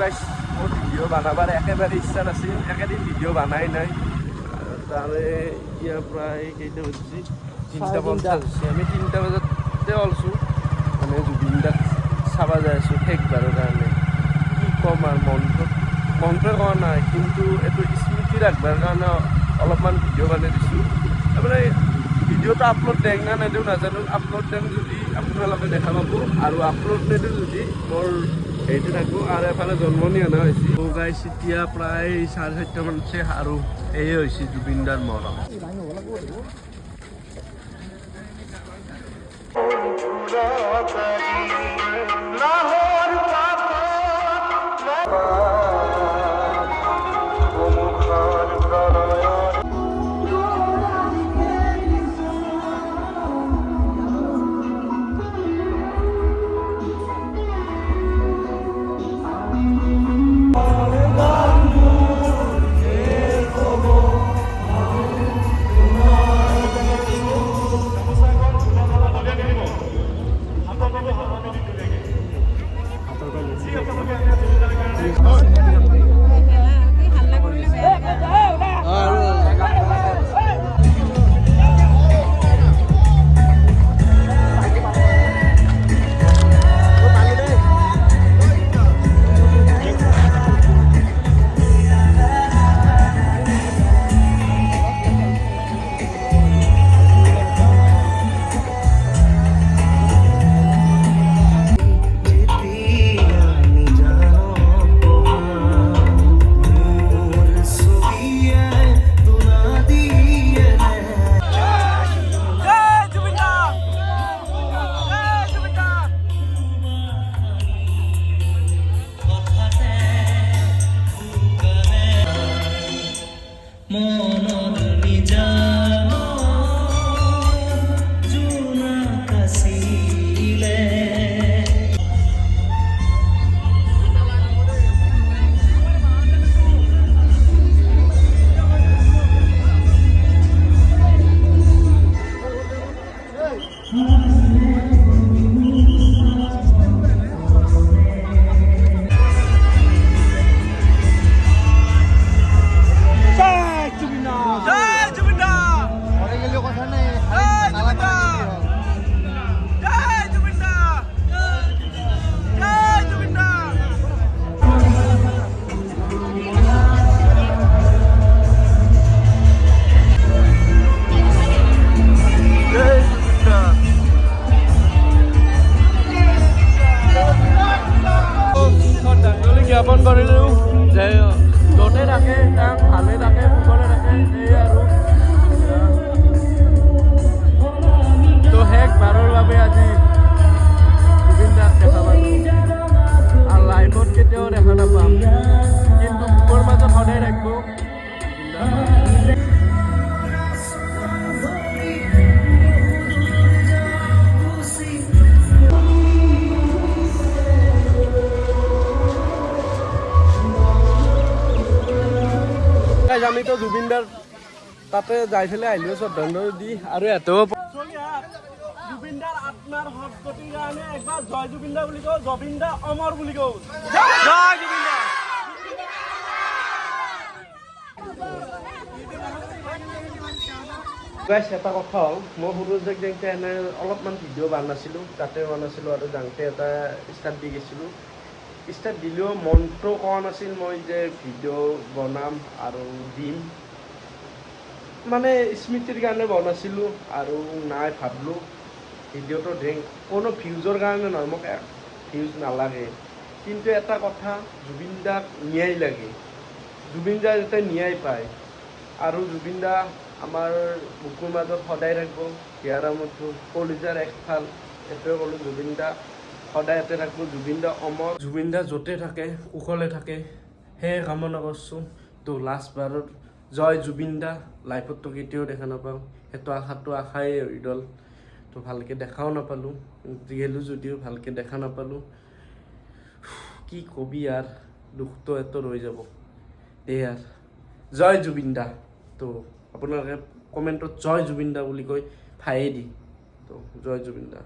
গাইছ মোৰ ভিডিঅ' বনাবাৰ একেবাৰে ইচ্ছা নাছিল একেদিন ভিডিঅ' বনাই নাই। তাৰে এতিয়া প্ৰায় কেইটা বাজিছে তিনিটা পঞ্চাছ হৈছে। আমি তিনিটা বজাতে ওলছোঁ মানে জুবিন দাক চাব যাই আছোঁ শেষবাৰৰ কাৰণে। কি ক'ম আৰু মনটো মনটোৱে কোৱা নাই কিন্তু এইটো স্মৃতি ৰাখবাৰ কাৰণে অলপমান ভিডিঅ' বনাই দিছোঁ। তাৰমানে ভিডিঅ'টো আপলোড দেখ না নেদিওঁ নাজানো আপলোড দেম যদি আপোনালোকে দেখা পাব। আৰু আপলোড নেদিওঁ যদি মোৰ হেৰিটো থাকব আৰু এফালে জন্মনি অনা হৈছে। তো প্রায় সাড়ে প্ৰায় চাৰে চাৰিটামান এই আৰু এয়ে হৈছে জুবিনদাৰ Oh. Guys, আমিতো জুবিনদাৰ তাতে যাই পেলাই আহিলোঁ শ্ৰদ্ধাঞ্জলি দি আৰু ইয়াতেও জুবিনদাৰ আত্মাৰ সদ্গতিৰ কাৰণে একবাৰ জয় জুবিনদা বুলি কওঁ জবিনদা অমৰ বুলি কওঁ। জয় জুবিনদা গাইছ এটা কথা হ'ল মই সৰু যে যাওঁতে এনে অলপমান ভিডিঅ' বনাইছিলোঁ তাতে বনাইছিলোঁ আৰু যাওঁতে এটা ষ্টাৰ্ট দি গৈছিলোঁ। ষ্টাৰ্ট দিলেও মনটো কোৱা নাছিল মই যে ভিডিঅ' বনাম আৰু দিম। মানে স্মৃতিৰ কাৰণে বনাইছিলোঁ আৰু নাই ভাবিলোঁ। ভিডিঅ'টো ধেং কোনো ভিউজৰ কাৰণে নহয় মোক ভিউজ নালাগে। কিন্তু এটা কথা জুবিন দাক ন্যায় লাগে। জুবিন দা যাতে ন্যায় পায়। আৰু জুবিন দা আমাৰ বুকুৰ মাজত সদায় থাকিব। হিয়াৰামতো কলিজাৰ একফাল এইটোৱে ক'লোঁ জুবিন দা সদায় ইয়াতে থাকিব জুবিন দা অমৰ। জুবিন দা য'তে থাকে কুশলে থাকে। সেয়ে কামনা কৰিছোঁ। তো লাষ্ট বাৰত জয় জুবিন দা লাইফততো কেতিয়াও দেখা নাপাওঁ। সেইটো আশাটো আশাই ইডল তো ভালকৈ দেখাও নাপালোঁ। গেলোঁ যদিও ভালকৈ দেখা নাপালোঁ। কি কবি আর দুখটো এত ৰৈ যাব। এই আর জয় জুবিন দা তো আপোনালোকে কমেণ্টত জয় জুবিন দা বুলি কৈ ভায়েই দি। তো জয় জুবিন দা